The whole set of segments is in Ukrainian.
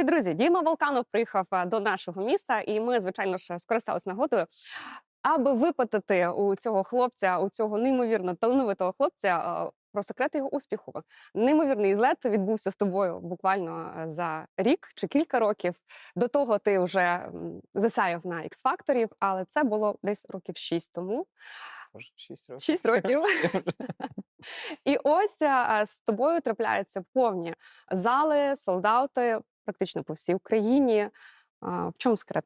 Друзі, Діма Волканов приїхав е, до нашого міста, і ми, звичайно ж, скористалися нагодою, аби випитати у цього хлопця, у цього неймовірно талановитого хлопця. е, Про секрети його успіху. Неймовірний злет відбувся з тобою буквально е, за рік чи кілька років. До того ти вже засяяв на X Factor, але це було десь років шість тому. Може, шість років. Шість років. І ось з тобою трапляються повні зали, солдати практично по всій Україні. В чому секрет?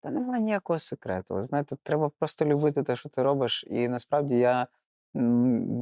Та немає ніякого секрету. Ви знаєте, треба просто любити те, що ти робиш. І насправді я,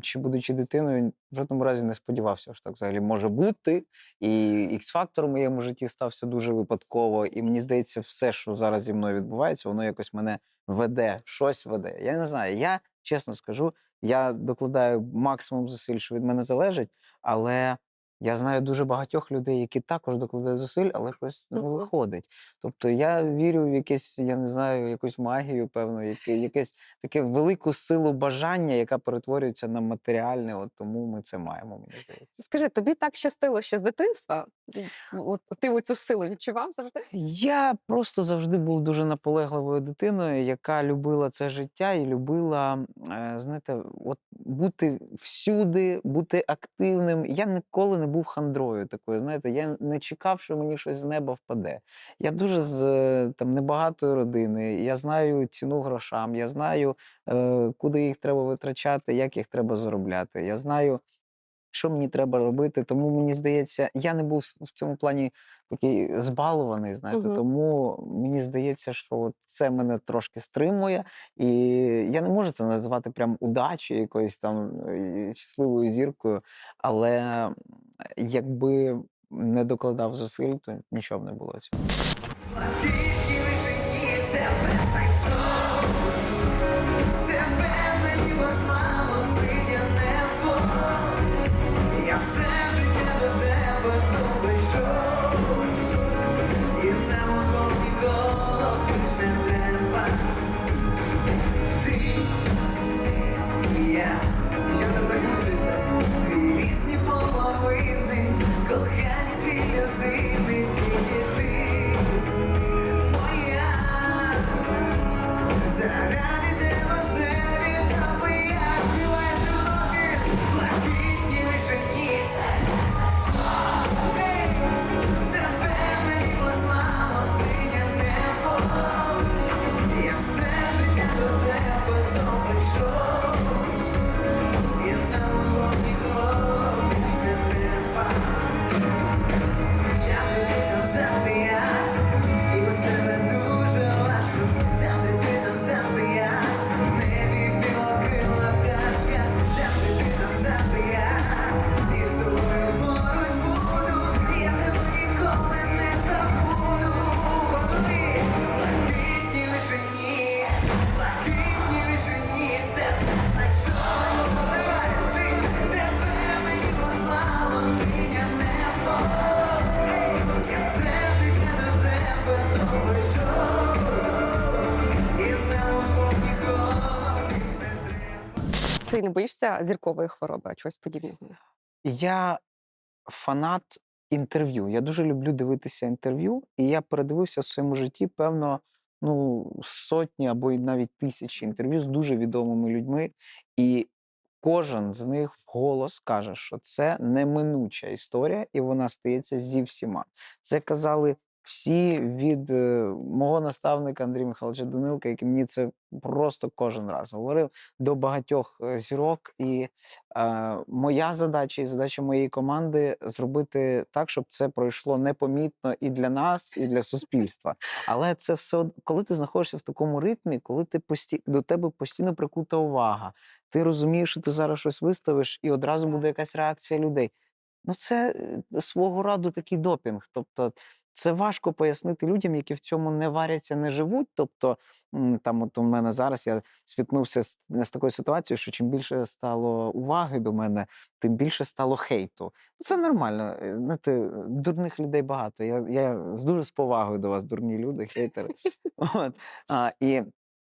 чи будучи дитиною, в жодному разі не сподівався, що так взагалі може бути. І X-фактор в моєму житті стався дуже випадково. І мені здається, все, що зараз зі мною відбувається, воно якось мене веде, щось веде. Я не знаю. Я чесно скажу, я докладаю максимум зусиль, що від мене залежить, але. Я знаю дуже багатьох людей, які також докладають зусиль, але щось не виходить. Тобто я вірю в якесь, я не знаю, якусь магію, певно, яке, якесь таке велику силу бажання, яка перетворюється на матеріальне. От тому ми це маємо, мені здається. Скажи, тобі так щастило ще з дитинства? От ти цю силу відчував завжди? Я просто завжди був дуже наполегливою дитиною, яка любила це життя і любила, е, знаєте, от бути всюди, бути активним. Я ніколи не був хандрою такою. Знаєте, я не чекав, що мені щось з неба впаде. Я дуже з е, там небагатої родини. Я знаю ціну грошам, я знаю, е, куди їх треба витрачати, як їх треба заробляти. Я знаю. Що мені треба робити, тому мені здається, я не був в цьому плані такий збалований, знаєте, Мгм. тому мені здається, що це мене трошки стримує, і я не можу це назвати прям удачею, якоюсь там е, щасливою зіркою, але якби не докладав зусиль, то нічого б не було цього. Боїшся зіркової хвороби, а чогось подібного? Я фанат інтерв'ю. Я дуже люблю дивитися інтерв'ю, і я передивився в своєму житті, певно, ну, сотні або навіть тисячі інтерв'ю з дуже відомими людьми. І кожен з них вголос каже, що це неминуча історія, і вона стається зі всіма. Це казали всі від е, мого наставника Андрія Михайловича Данилка, який мені це просто кожен раз говорив до багатьох е, зірок. І е, моя задача і задача моєї команди зробити так, щоб це пройшло непомітно і для нас, і для суспільства. Але це все, коли ти знаходишся в такому ритмі, коли ти пості... до тебе постійно прикута увага, ти розумієш, що ти зараз щось виставиш, і одразу буде якась реакція людей. Ну, це е, свого роду такий допінг. Тобто, це важко пояснити людям, які в цьому не варяться, не живуть. Тобто, там, от у мене зараз я спіткнувся з, з такою ситуацією, що чим більше стало уваги до мене, тим більше стало хейту. Ну, Це нормально. е, Знаєте, дурних людей багато. Я, я дуже з повагою до вас, дурні люди, хейтери. От. А, і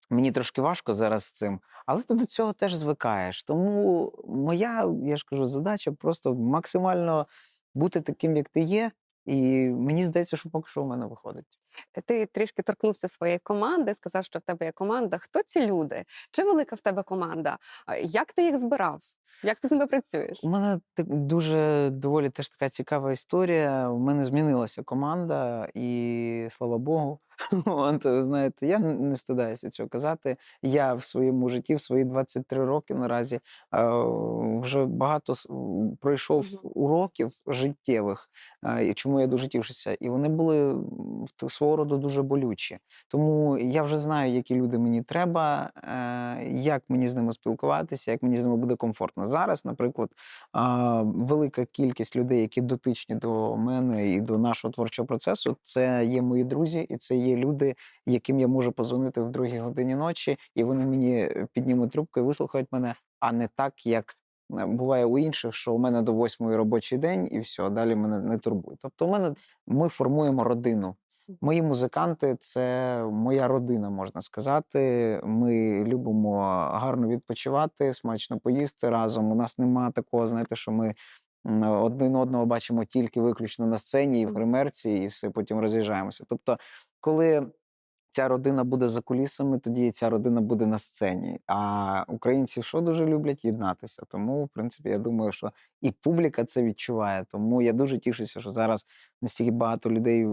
мені трошки важко зараз з цим, але ти до цього теж звикаєш. Тому моя, я ж кажу, задача просто максимально бути таким, як ти є, І мені здається, що поки що в мене виходить. Ти трішки торкнувся своєї команди, сказав, що в тебе є команда. Хто ці люди? Чи велика в тебе команда? Як ти їх збирав? Як ти з ними працюєш? У мене дуже доволі теж така цікава історія. У мене змінилася команда, і слава Богу. От, знаєте, я не стидаюся цього казати. Я в своєму житті, в свої 23 роки наразі вже багато пройшов уроків життєвих, і чому я дуже тішуся. І вони були свого роду дуже болючі. Тому я вже знаю, які люди мені треба, як мені з ними спілкуватися, як мені з ними буде комфортно. Зараз, наприклад, велика кількість людей, які дотичні до мене і до нашого творчого процесу, це є мої друзі, і це є люди, яким я можу позвонити в другій годині ночі, і вони мені е, піднімуть трубку і вислухають мене, а не так, як. е, Буває у інших, що у мене до восьмої робочий день, і все, далі мене не турбує. Тобто, у мене ми формуємо родину. Мої музиканти це моя родина, можна сказати. Ми любимо гарно відпочивати, смачно поїсти разом. У нас нема такого, знаєте, що ми один одного бачимо тільки виключно на сцені і в гримерці, і все потім роз'їжджаємося. Тобто, коли ця родина буде за кулісами, тоді ця родина буде на сцені. А українці що дуже люблять єднатися. Тому, в принципі, я думаю, що і публіка це відчуває. Тому я дуже тішуся, що зараз настільки багато людей,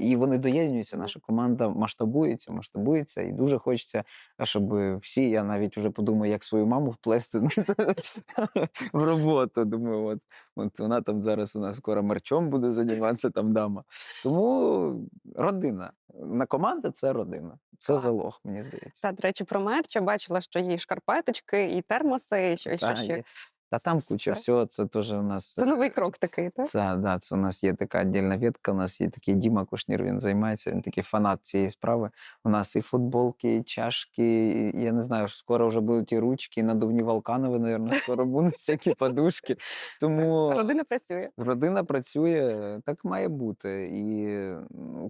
і вони доєднуються. Наша команда масштабується, масштабується, і дуже хочеться, щоб всі. Я навіть вже подумаю, як свою маму вплести в роботу. Думаю, от, от вона там зараз у нас скоро мерчом буде займатися там дама. Тому родина. На команда це родина. Це Клас. залог, мені здається. Та, до речі, про мерч я бачила, що є шкарпеточки, і термоси, і що, і що ще. є. Та там куча Це- всього. Це теж у нас. Це новий крок такий, так? Це, да, це у нас є така віддільна ветка. У нас є такий Діма Кушнір, він займається, він такий фанат цієї справи. У нас і футболки, і чашки, і, я не знаю, скоро вже будуть і ручки, і надувні Волканови, мабуть, скоро будуть всякі подушки. Тому Родина працює. родина працює, так має бути. І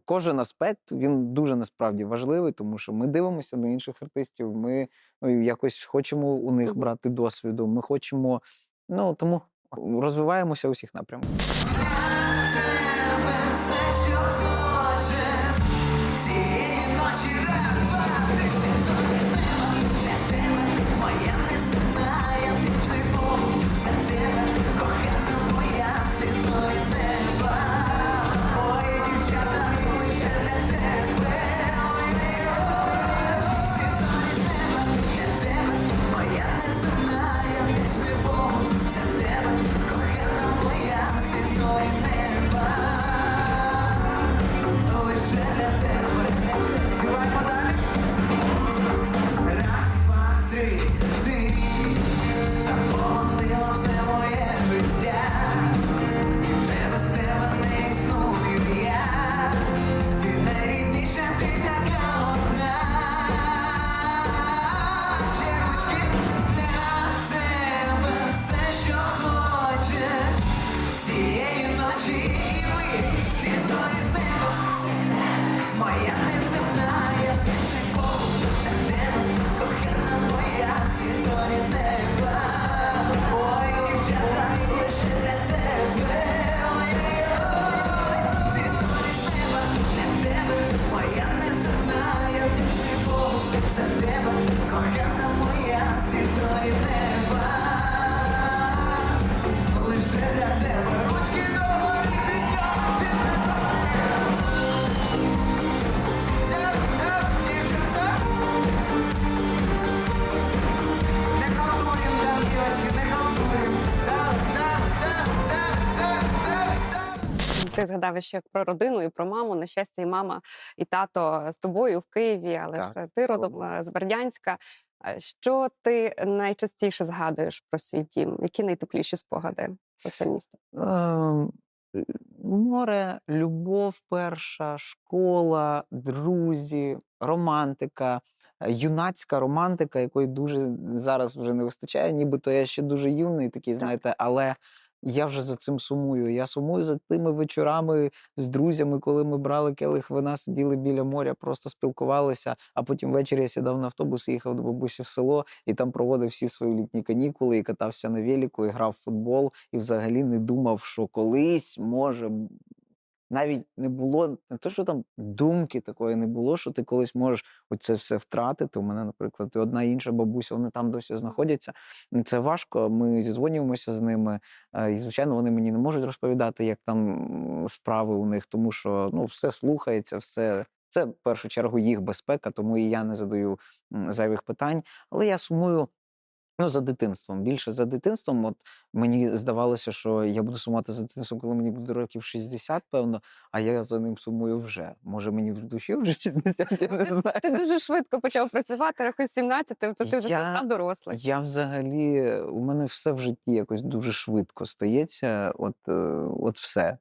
кожен аспект він дуже насправді важливий, тому що ми дивимося на інших артистів. Ми ну, якось хочемо у них брати досвіду. Ми хочемо, ну тому розвиваємося у всіх напрямках. Ти згадав ще про родину і про маму. На щастя, і мама, і тато з тобою в Києві, але Так, ти родом е, з Бердянська. Е, Що ти найчастіше згадуєш про свій дім? Які найтепліші спогади про це місто? Ем, Море, любов перша, школа, друзі, романтика, е, юнацька романтика, якої дуже зараз вже не вистачає. Нібито я ще дуже юний, такий, Так. знаєте, але я вже за цим сумую. Я сумую за тими вечорами з друзями, коли ми брали келих вина, сиділи біля моря, просто спілкувалися. А потім ввечері я сідав на автобус і їхав до бабусі в село, і там проводив всі свої літні канікули, і катався на веліку, і грав в футбол, і взагалі не думав, що колись може навіть не було не те, що там думки такої не було, що ти колись можеш оце все втратити. У мене, наприклад, і одна інша бабуся, вони там досі знаходяться. Це важко. Ми зізвонюємося з ними. е, І, звичайно, вони мені не можуть розповідати, як там справи у них, тому що ну, все слухається, все. Це в першу чергу їх безпека, тому і я не задаю зайвих питань. Але я сумую ну, за дитинством. Більше за дитинством. От мені здавалося, що я буду сумувати за дитинством, коли мені буде років 60, певно, а я за ним сумую вже. Може, мені в душі вже 60, я не Ти, знаю. ти дуже швидко почав працювати, рахуй з 17, це ти вже Я- став дорослий. Я взагалі, у мене все в житті якось дуже швидко стається. От, е, от все.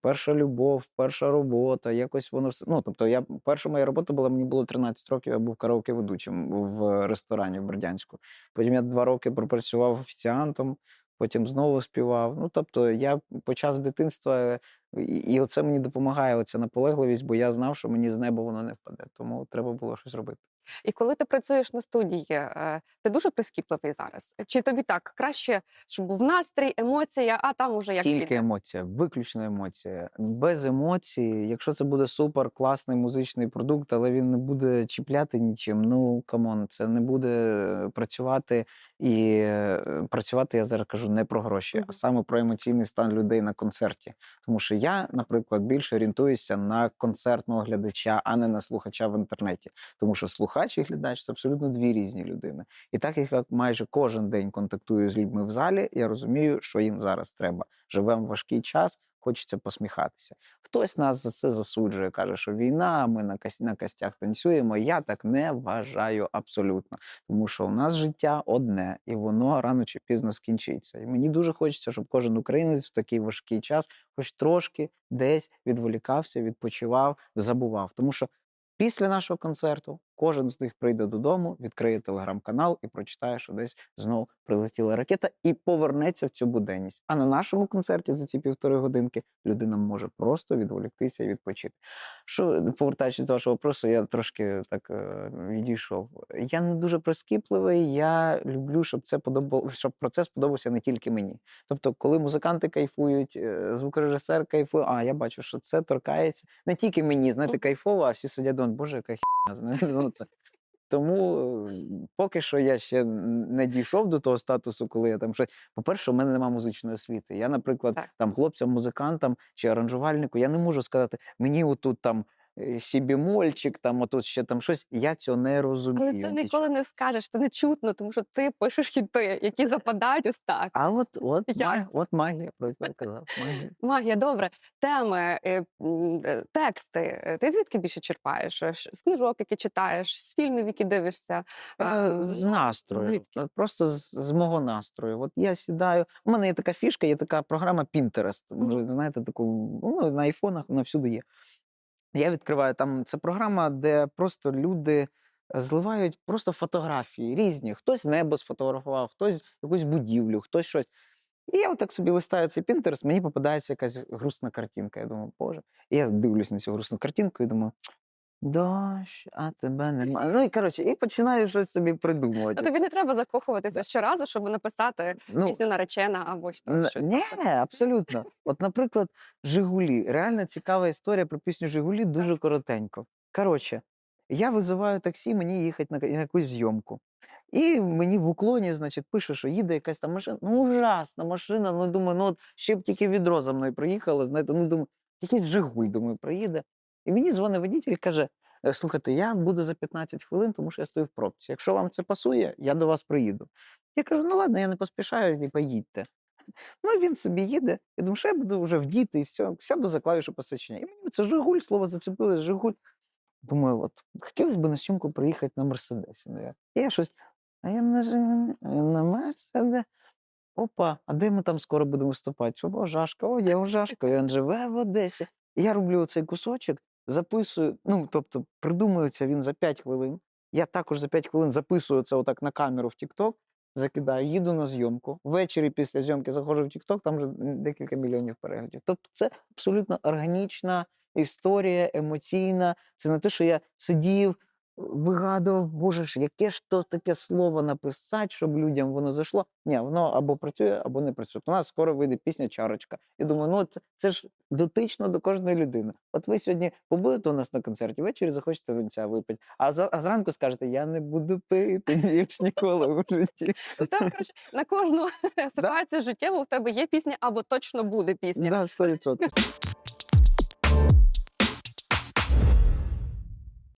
Перша любов, перша робота, якось воно все. Ну, тобто, я перша моя робота була, мені було 13 років, я був караоке ведучим в ресторані в Бердянську. Потім я два роки пропрацював офіціантом, потім знову співав. Ну, тобто, я почав з дитинства, і, і оце мені допомагає, оця наполегливість, бо я знав, що мені з неба воно не впаде. Тому треба було щось робити. І коли ти працюєш на студії, е, ти дуже прискіпливий зараз? Чи тобі так краще, щоб був настрій, емоція, а там уже як Тільки піде? емоція, виключно емоція. Без емоцій, якщо це буде супер класний музичний продукт, але він не буде чіпляти нічим. Ну камон, це не буде працювати. І е, працювати я зараз кажу не про гроші, Мгм. а саме про емоційний стан людей на концерті. Тому що я, наприклад, більше орієнтуюся на концертного глядача, а не на слухача в інтернеті. Тому що слухач і глядач це абсолютно дві різні людини. І так як майже кожен день контактую з людьми в залі, я розумію, що їм зараз треба. Живемо важкий час, хочеться посміхатися. Хтось нас за це засуджує, каже, що війна, ми на, на костях танцюємо. Я так не вважаю абсолютно. Тому що у нас життя одне, і воно рано чи пізно скінчиться. І мені дуже хочеться, щоб кожен українець в такий важкий час, хоч трошки десь відволікався, відпочивав, забував. Тому що Після нашого концерту кожен з них прийде додому, відкриє телеграм-канал і прочитає, що десь знову прилетіла ракета і повернеться в цю буденність. А на нашому концерті за ці півтори годинки людина може просто відволіктися і відпочити. Що повертаючись до вашого вопросу, я трошки так е, відійшов. Я не дуже прискіпливий. Я люблю, щоб це подобало, щоб процес подобався не тільки мені. Тобто, коли музиканти кайфують, е, звукорежисер кайфує, а я бачу, що це торкається не тільки мені, знаєте, кайфово, а всі сидять думають, боже, яка хіня. Ну, це. Тому е, поки що я ще не дійшов до того статусу, коли я там щось. По-перше, у мене немає музичної освіти. Я, наприклад, Так. там хлопцям, музикантам чи аранжувальнику, я не можу сказати, мені отут там е, сі-бемольчик, там отут ще там щось. Я цього не розумію. Але ти ніколи не скажеш, це не чутно, тому що ти пишеш хіти, які западають ось так. А от, от, Як маг, от магія, про яку я казав. Магія. Магія, добре. Теми, е, е, тексти. Е, Ти звідки більше черпаєш? З книжок, які читаєш, з фільмів, які дивишся? З настрою. звідки? Просто з, з мого настрою. От я сідаю. У мене є така фішка, є така програма Pinterest. Може, знаєте, таку ну, на айфонах вона всюди є. Я відкриваю там. Це програма, де просто люди зливають просто фотографії різні. Хтось небо сфотографував, хтось якусь будівлю, хтось щось. І я отак собі листаю цей Пінтерес, мені попадається якась грустна картинка. Я думаю, боже. І я дивлюсь на цю грустну картинку і думаю. Дощ, а тебе немає. Ну і коротше, і починаю щось собі придумувати. Ну, тобі не треба закохуватися щоразу, щоб написати Ну, пісню наречена або що- щось. Ні, абсолютно. От, наприклад, Жигулі. Реально цікава історія про пісню Жигулі, дуже коротенько. Коротше, я визиваю таксі, мені їхати на, на якусь зйомку. І мені в уклоні, значить, пише, що їде якась там машина. Ну, ужасна машина. Ну, думаю, ну от ще б тільки відро за мною проїхало, знаєте, ну думаю, тільки Жигуль, думаю, проїде. І мені дзвонить водитель і каже: «Е, слухайте, я буду за 15 хвилин, тому що я стою в пробці. Якщо вам це пасує, я до вас приїду. Я кажу, ну ладно, я не поспішаю, типа, їдьте. Ну, він собі їде. Я думаю, що я буду вже вдіти і все, сяду за клавішу посичення. І мені це Жигуль, слово зацепилось, Жигуль. Думаю, от хотілося б на сьомку приїхати на Мерседесі. Ну, я, я щось, а я на, Жигулі, на Мерседесі. Опа, а де ми там скоро будемо виступати? О, Жашка, о, є Жашка, він живе в Одесі. І я роблю цей кусочок, записую, ну, тобто, придумується він за 5 хвилин. Я також за 5 хвилин записую це отак на камеру в TikTok, закидаю, їду на зйомку. Ввечері після зйомки заходжу в TikTok, там вже декілька мільйонів переглядів. Тобто це абсолютно органічна історія, емоційна. Це не те, що я сидів, вигадував, боже ж, яке ж то таке слово написати, щоб людям воно зайшло. Ні, воно або працює, або не працює. У нас скоро вийде пісня Чарочка. І думаю, ну це, це ж дотично до кожної людини. От ви сьогодні побудете у нас на концерті, ввечері захочете винця випити, а, за, а зранку скажете, я не буду пити більш ніколи в житті. У тебе, коротше, на кожну ситуацію життєву в тебе є пісня або точно буде пісня. Да, 100%.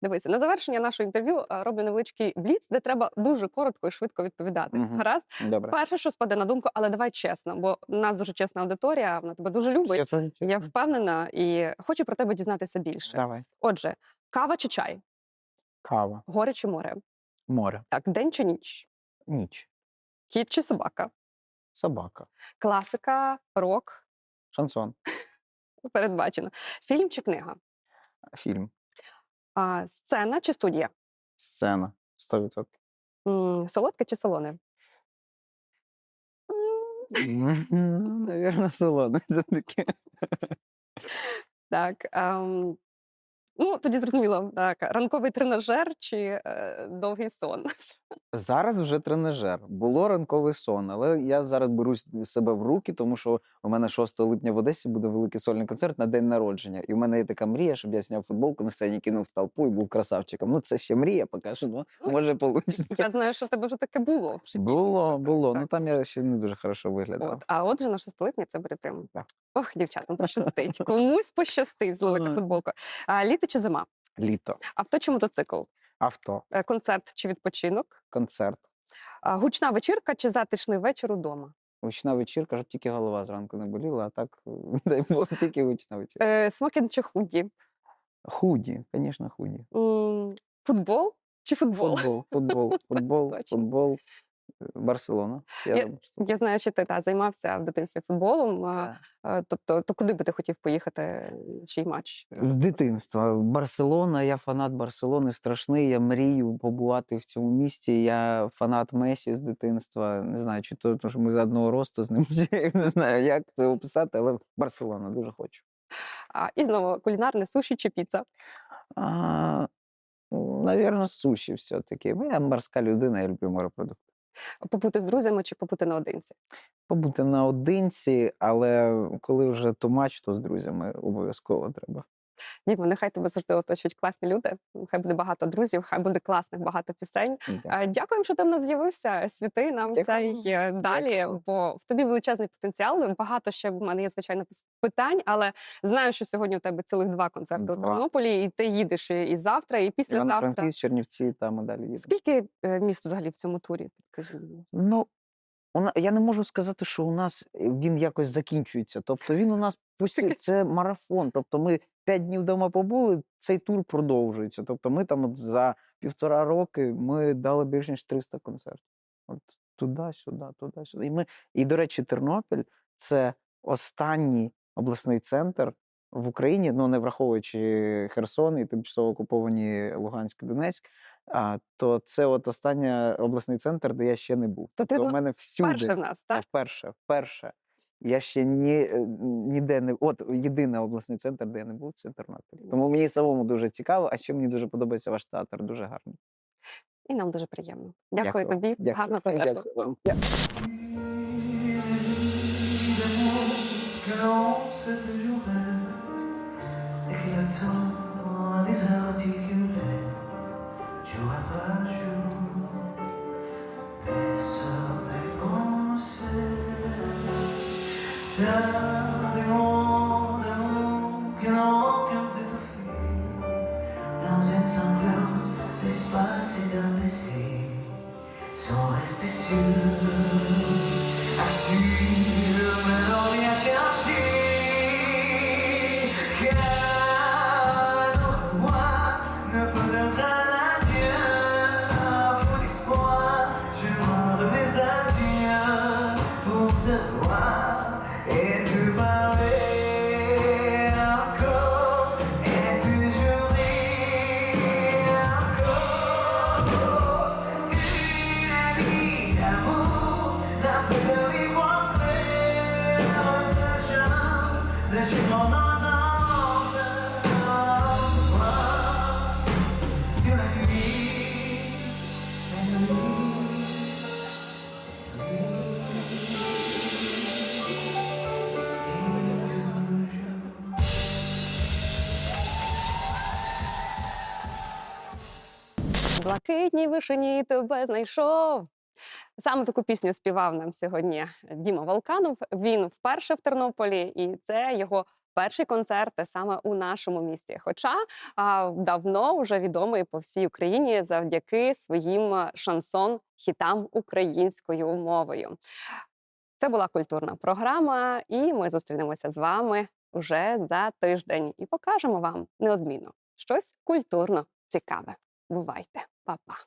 Дивися, на завершення нашого інтерв'ю е, роблю невеличкий бліц, де треба дуже коротко і швидко відповідати. Мгм. Гаразд? Добре. Перше, що спаде на думку, але давай чесно, бо у нас дуже чесна аудиторія, вона тебе дуже любить. Я впевнена і хочу про тебе дізнатися більше. Давай. Отже, кава чи чай, Кава, горе чи море, море, так, день чи ніч, ніч, кіт чи собака, собака, класика, рок, шансон, передбачено, фільм чи книга, фільм, а, сцена чи студія, сцена. 100%. М, солодке чи солоне. Навірно, солоне. Так. ем, ну, тоді зрозуміло, так, ранковий тренажер чи е, довгий сон. Зараз вже тренажер. Було ранковий сон, але я зараз беру себе в руки, тому що у мене 6 липня в Одесі буде великий сольний концерт на день народження. І в мене є така мрія, щоб я зняв футболку на сцені, кинув толпу і був красавчиком. Ну, це ще мрія, поки що, ну, Ну, може вийде. Я знаю, що в тебе вже таке було. в житті. Було, було. так. Ну там я ще не дуже хорошо виглядав. От. А отже, на 6 липня це буде. Так. Ох, дівчатам, пощастить. Комусь пощастить зловити футболку. А, літо чи зима? Літо, Авто чи мотоцикл? авто, Е, Концерт чи відпочинок? концерт, Гучна вечірка чи затишний вечір удома? гучна вечірка, щоб тільки голова зранку не боліла, а так, дай Бог, тільки гучна вечірка. Е, Смокінг чи худі? Худі, звісно, худі. Футбол чи футбол? Футбол, футбол, футбол, футбол, Барселона. Я Я- Я знаю, що ти та, займався в дитинстві футболом. а, е, Тобто, то куди би ти хотів поїхати, е, чий матч? З дитинства. Барселона, я фанат Барселони страшний. Я мрію побувати в цьому місті. Я фанат Месі з дитинства. Не знаю, чи то, тому що ми за одного росту з ним, не знаю, як це описати, але Барселона дуже хочу. А, і знову кулінарне суші чи піца? А, Навірно, суші все-таки. Бо Я морська людина, я люблю морепродукти. Побути з друзями чи побути наодинці? Побути наодинці, але коли вже тумач, то з друзями обов'язково треба. Діма, нехай тебе завжди оточують класні люди. Хай буде багато друзів, хай буде класних багато пісень. Дякую. Е, Дякуємо, що ти в нас з'явився. Світи нам Дякую. е, далі, Дякую. бо в тобі величезний потенціал. Багато ще в мене є звичайно питань, але знаю, що сьогодні у тебе цілих два концерти у Тернополі, і ти їдеш і завтра, і післязавтра. Івано-Франківськ, Чернівці, там і далі їду. Скільки е, міст взагалі в цьому турі? Підкажи. Ну, я не можу сказати, що у нас е, він якось закінчується. Тобто він у нас постійно це марафон. Тобто ми п'ять днів вдома побули, цей тур продовжується. Тобто ми там от за півтора роки ми дали більш ніж 300 концертів. От туди-сюди, туди-сюди. І, ми, і, до речі, Тернопіль це останній обласний центр в Україні, ну не враховуючи Херсон і тимчасово окуповані Луганськ і Донецьк. А, то це от останній обласний центр, де я ще не був. То ти, ну, в мене всюди. Перше в нас, так? Вперше, вперше. Я ще ні, е, ніде не. От єдиний обласний центр, де я не був, це Тернопіль. Тому мені самому дуже цікаво, а ще мені дуже подобається ваш театр, дуже гарний. І нам дуже приємно. Дякую, Дякую. тобі. Дякую. Концерту. Дякую вам. d'amour 내 손에 곳을 Wow. Блакитній вишині тебе знайшов. Саме таку пісню співав нам сьогодні Діма Волканов. Він вперше в Тернополі, і це його перший концерт саме у нашому місті. Хоча а, давно вже відомий по всій Україні завдяки своїм шансон-хітам українською мовою. Це була культурна програма, і ми зустрінемося з вами вже за тиждень і покажемо вам неодмінно щось культурно цікаве. Бувайте, 爸爸。